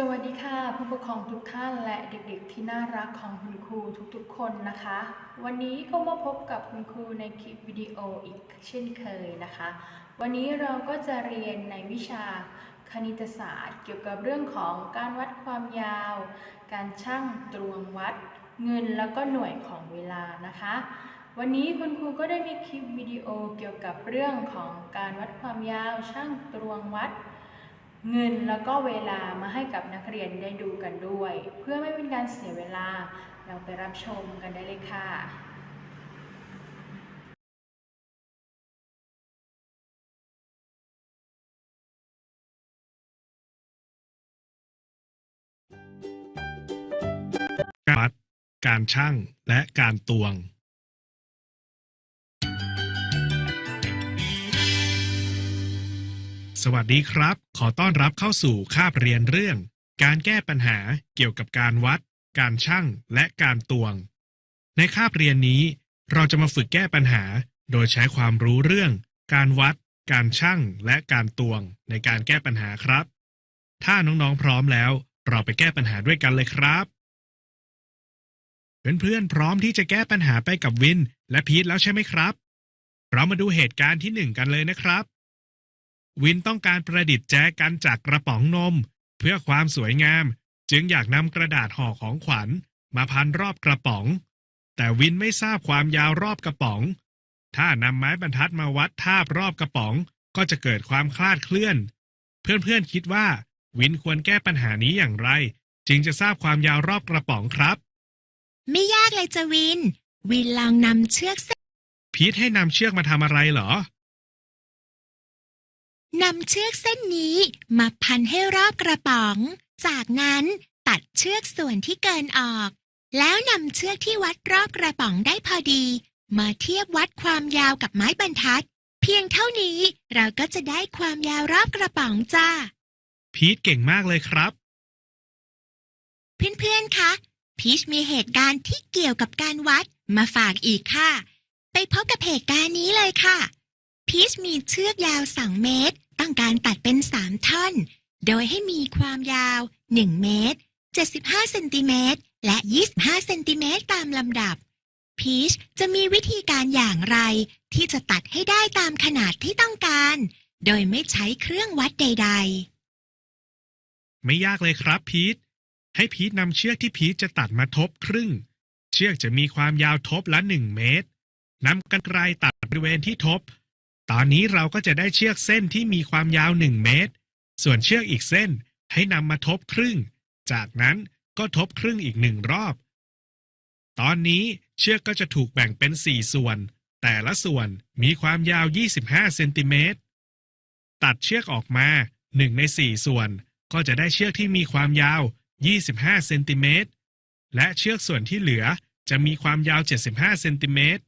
สวัสดีค่ะผู้ปกครองทุกท่านและเด็กๆที่น่ารักของคุณครูทุกๆ คนนะคะ วันนี้ก็มาพบกับคุณครูในคลิปวิดีโออีกเช่นเคยนะคะ วันนี้เราก็จะเรียนในวิชาคณิตศาสตร์ เกี่ยวกับเรื่องของการวัดความยาว การชั่งตรวงวัด เงินแล้วก็หน่วยของเวลานะคะ วันนี้คุณครูก็ได้มีคลิปวิดีโอเกี่ยวกับเรื่องของการวัดความยาวช่างตรวงวัด เงินแล้วก็เวลามาให้กับนักเรียนได้ดูกันด้วย เพื่อไม่เป็นการเสียเวลาเราไปรับชมกันได้เลยค่ะการวัดการชั่งและการตวง สวัสดีครับ ขอต้อนรับเข้าสู่คาบเรียนเรื่อง การแก้ปัญหาเกี่ยวกับการวัด การชั่ง และการตวง ในคาบเรียนนี้ เราจะมาฝึกแก้ปัญหา โดยใช้ความรู้เรื่อง การวัด การชั่ง และการตวง ในการแก้ปัญหาครับ ถ้าน้องๆพร้อมแล้ว เราไปแก้ปัญหาด้วยกันเลยครับ เพื่อนๆพร้อมที่จะแก้ปัญหาไปกับวิน และพีทแล้วใช่ไหมครับ เรามาดูเหตุการณ์ที่หนึ่งกันเลยนะครับ วินต้องการประดิษฐ์แจกันจากกระป๋องนม เพื่อความสวยงาม จึงอยากนำกระดาษห่อของขวัญ มาพันรอบกระป๋อง แต่วินไม่ทราบความยาวรอบกระป๋อง ถ้านำไม้บรรทัดมาวัดทาบรอบกระป๋อง ก็จะเกิดความคลาดเคลื่อน เพื่อนๆคิดว่า วินควรแก้ปัญหานี้อย่างไร จึงจะทราบความยาวรอบกระป๋องครับ ไม่ยากเลยจะวิน วินลองนำเชือกเส้นพีทให้นำเชือกมาทำอะไรเหรอ นำเชือกเส้นนี้มาพันให้รอบกระป๋อง จากนั้นตัดเชือกส่วนที่เกินออก แล้วนำเชือกที่วัดรอบกระป๋องได้พอดี มาเทียบวัดความยาวกับไม้บรรทัด เพียงเท่านี้เราก็จะได้ความยาวรอบกระป๋องจ้า พีทเก่งมากเลยครับ เพื่อนๆ คะ พีชมีเหตุการณ์ที่เกี่ยวกับการวัดมาฝากอีกค่ะ ไปพบกับเหตุการณ์นี้เลยค่ะ พีชมีเชือกยาวสองเมตร ต้องการตัดเป็นสามท่อน โดยให้มีความยาว 1 เมตร 75เซนติเมตรและ 25เซนติเมตรตามลำดับ พีชจะมีวิธีการอย่างไร ที่จะตัดให้ได้ตามขนาดที่ต้องการ โดยไม่ใช้เครื่องวัดใด ๆ ไม่ยากเลยครับพีทให้พีทนำเชือกที่พีทจะตัดมาทบครึ่ง เชือกจะมีความยาวทบละหนึ่งเมตรนำกรรไกรตัดบริเวณที่ทบ ตอนนี้เราก็จะได้เชือกเส้นที่มีความยาวหนึ่งเมตร ส่วนเชือกอีกเส้นให้นำมาทบครึ่ง จากนั้นก็ทบครึ่งอีกหนึ่งรอบ ตอนนี้เชือกก็จะถูกแบ่งเป็นสี่ส่วน แต่ละส่วนมีความยาว 25 เซนติเมตร ตัดเชือกออกมาหนึ่งในสี่ส่วน ก็จะได้เชือกที่มีความยาว 25 เซนติเมตร และเชือกส่วนที่เหลือจะมีความยาว 75 เซนติเมตร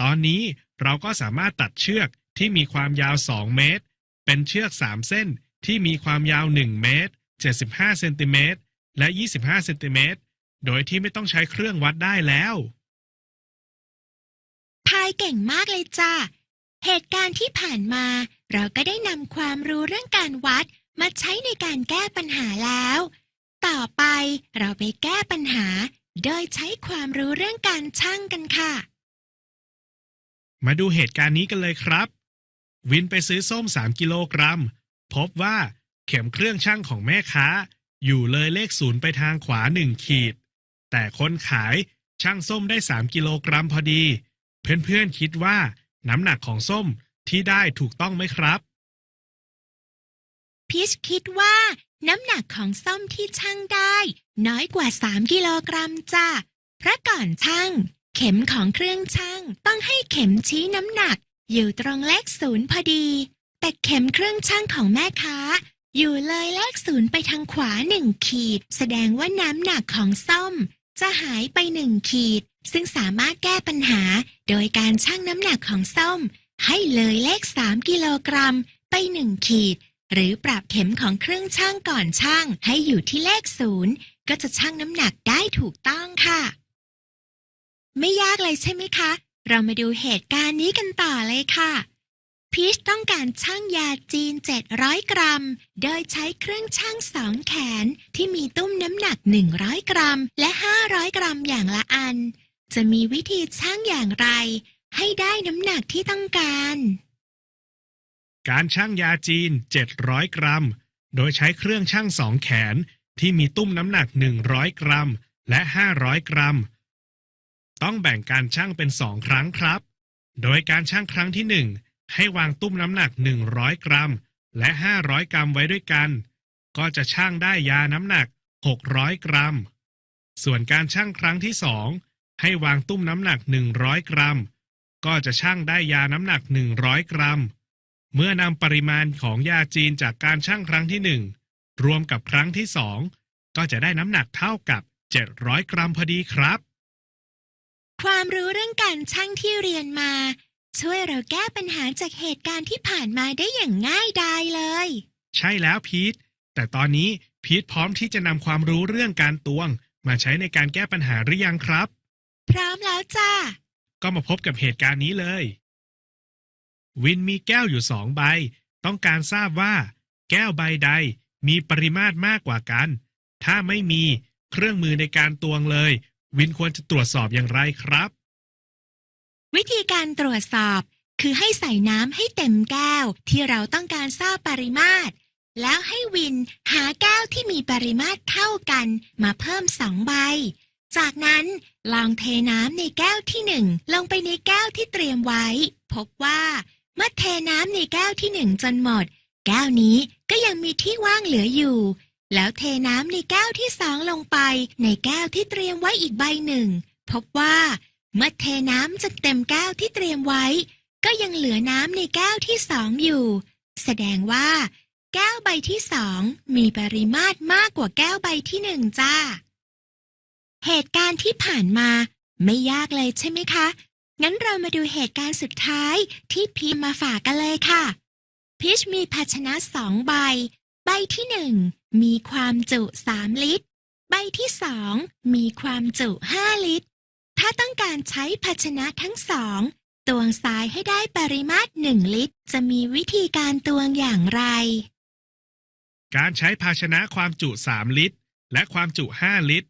ตอนนี้เราก็สามารถตัดเชือก ที่มีความยาว 2 เมตร เป็นเชือก 3 เส้นที่มีความยาว 1 เมตร 75 เซนติเมตร และ 25 เซนติเมตร โดยที่ไม่ต้องใช้เครื่องวัดได้แล้วทายเก่งมากเลยจ้าเหตุการณ์ที่ผ่านมา เราก็ได้นำความรู้เรื่องการวัดมาใช้ในการแก้ปัญหาแล้ว ต่อไปเราไปแก้ปัญหา โดยใช้ความรู้เรื่องการช่างกันค่ะ มาดูเหตุการณ์นี้กันเลยครับ วินไปซื้อส้ม 3 กิโลกรัม พบว่าเข็มเครื่องช่างของแม่ค้า อยู่เลยเลขศูนย์ไปทางขวาหนึ่งขีด แต่คนขายช่างส้มได้ 3 กิโลกรัมพอดี เพื่อนๆคิดว่า น้ำหนักของส้มที่ได้ถูกต้องไหมครับพีชคิดว่า น้ำหนักของส้มที่ช่างได้ น้อยกว่า 3 กิโลกรัมจ้าเพราะก่อนช่าง เข็มของเครื่องช่างต้องให้เข็มชี้น้ำหนัก อยู่ตรงเลขศูนย์พอดี แต่เข็มเครื่องช่างของแม่ค้า อยู่เลยเลขศูนย์ไปทางขวาหนึ่งขีด แสดงว่าน้ำหนักของส้ม จะหายไปหนึ่งขีด ซึ่งสามารถแก้ปัญหา โดยการชั่งน้ำหนักของส้ม ให้เลยเลข3กิโลกรัม ไปหนึ่งขีด หรือปรับเข็มของเครื่องช่างก่อนช่างให้อยู่ที่เลขศูนย์ก็จะชั่งน้ำหนักได้ถูกต้องค่ะ ไม่ยากเลยใช่ไหมคะ เรามาดูเหตุการณ์นี้กันต่อเลยค่ะพีชต้องการช่างยาจีน 700 กรัม โดยใช้เครื่องช่างสองแขนที่มีตุ้มน้ำหนัก 100 กรัม และ 500 กรัมอย่างละอัน จะมีวิธีช่างอย่างไร ให้ได้น้ำหนักที่ต้องการ การชั่งยาจีน 700 กรัม โดยใช้เครื่องชั่งสองแขนที่มีตุ้มน้ำหนัก 100 กรัม และ 500 กรัม ต้องแบ่งการชั่งเป็นสองครั้งครับ โดยการชั่งครั้งที่ 1 ให้วางตุ้มน้ำหนัก 100 กรัม และ 500 กรัมไว้ด้วยกัน ก็จะชั่งได้ยาน้ำหนัก 600 กรัม ส่วนการชั่งครั้งที่ 2 ให้วางตุ้มน้ำหนัก 100 กรัม ก็จะชั่งได้ยาน้ำหนัก 100 กรัม เมื่อนำปริมาณของยาจีนจากการชั่งครั้งที่หนึ่งรวมกับครั้งที่สองก็จะได้น้ำหนักเท่ากับ 700 กรัมพอดีครับ ความรู้เรื่องการช่างที่เรียนมา ช่วยเราแก้ปัญหาจากเหตุการณ์ที่ผ่านมาได้อย่างง่ายดายเลย ใช่แล้วพีทแต่ตอนนี้พีทพร้อมที่จะนำความรู้เรื่องการตวง มาใช้ในการแก้ปัญหาหรือยังครับ พร้อมแล้วจ้าก็มาพบกับเหตุการณ์นี้เลย วินมีแก้วอยู่สองใบ ต้องการทราบว่า แก้วใบใดมีปริมาตรมากกว่ากัน ถ้าไม่มีเครื่องมือในการตวงเลย วินควรจะตรวจสอบอย่างไรครับ วิธีการตรวจสอบ คือให้ใส่น้ำให้เต็มแก้วที่เราต้องการทราบปริมาตร แล้วให้วินหาแก้วที่มีปริมาตรเท่ากันมาเพิ่มสองใบ จากนั้นลองเทน้ำในแก้วที่หนึ่งลงไปในแก้วที่เตรียมไว้ พบว่าเมื่อเทน้ำในแก้วที่หนึ่งจนหมด แก้วนี้ก็ยังมีที่ว่างเหลืออยู่ แล้วเทน้ำในแก้วที่สองลงไป ในแก้วที่เตรียมไว้อีกใบหนึ่ง พบว่า เมื่อเทน้ำจนเต็มแก้วที่เตรียมไว้ ก็ยังเหลือน้ำในแก้วที่สองอยู่ แสดงว่า แก้วใบที่สองมีปริมาตรมากกว่าแก้วใบที่หนึ่งจ้า เหตุการณ์ที่ผ่านมา ไม่ยากเลยใช่ไหมคะ งั้นเรามาดูเหตุการณ์สุดท้ายที่พีชมาฝากกันเลยค่ะพีชมีภาชนะสองใบ ใบที่หนึ่ง มีความจุสามลิตร ใบที่สองมีความจุห้าลิตร ถ้าต้องการใช้ภาชนะทั้งสองตวงทรายให้ได้ปริมาตรหนึ่งลิตร จะมีวิธีการตวงอย่างไร การใช้ภาชนะความจุ3ลิตร และความจุ5ลิตร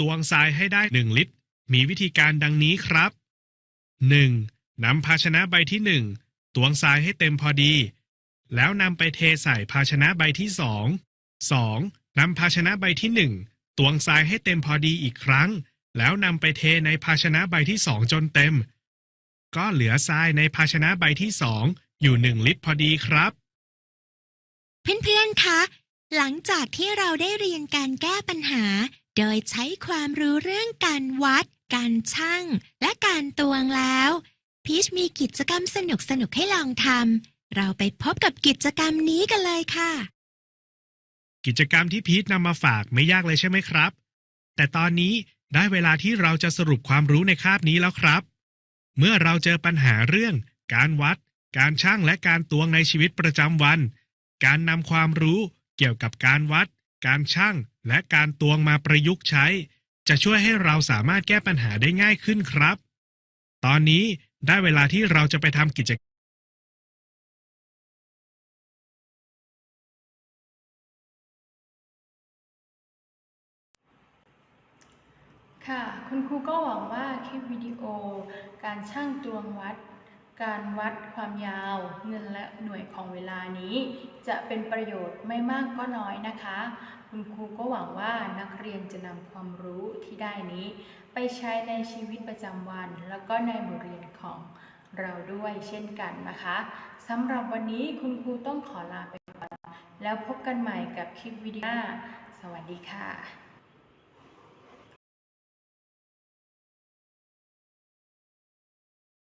ตวงทรายให้ได้1ลิตร มีวิธีการดังนี้ครับ 1. นำภาชนะใบที่1ตวงทรายให้เต็มพอดี แล้วนำไปเทใส่ภาชนะใบที่2 2. นำภาชนะใบที่ 1 ตวงทรายให้เต็มพอดีอีกครั้ง แล้วนำไปเทในภาชนะใบที่ 2 จนเต็ม ก็เหลือทรายในภาชนะใบที่ 2 อยู่ 1 ลิตรพอดีครับ เพื่อนๆ คะ หลังจากที่เราได้เรียนการแก้ปัญหา โดยใช้ความรู้เรื่องการวัด การชั่ง และการตวงแล้ว พีชมีกิจกรรมสนุกๆให้ลองทำเราไปพบกับกิจกรรมนี้กันเลยค่ะ กิจกรรมที่พีทนำมาฝากไม่ยากเลยใช่ไหมครับ แต่ตอนนี้ได้เวลาที่เราจะสรุปความรู้ในคาบนี้แล้วครับ เมื่อเราเจอปัญหาเรื่อง การวัด การชั่งและการตวงในชีวิตประจำวัน การนำความรู้เกี่ยวกับการวัด การชั่งและการตวงมาประยุกต์ใช้ จะช่วยให้เราสามารถแก้ปัญหาได้ง่ายขึ้นครับ ตอนนี้ได้เวลาที่เราจะไปทำกิจ ค่ะ คุณครูก็หวังว่าคลิปวิดีโอ การช่างตวงวัด การวัดความยาว เงินและหน่วยของเวลานี้ จะเป็นประโยชน์ไม่มากก็น้อยนะคะ คุณครูก็หวังว่านักเรียนจะนำความรู้ที่ได้นี้ ไปใช้ในชีวิตประจำวัน แล้วก็ในบทเรียนของเราด้วยเช่นกันนะคะสำหรับวันนี้คุณครูต้องขอลาไปก่อน แล้วพบกันใหม่กับคลิปวิดีโอสวัสดีค่ะ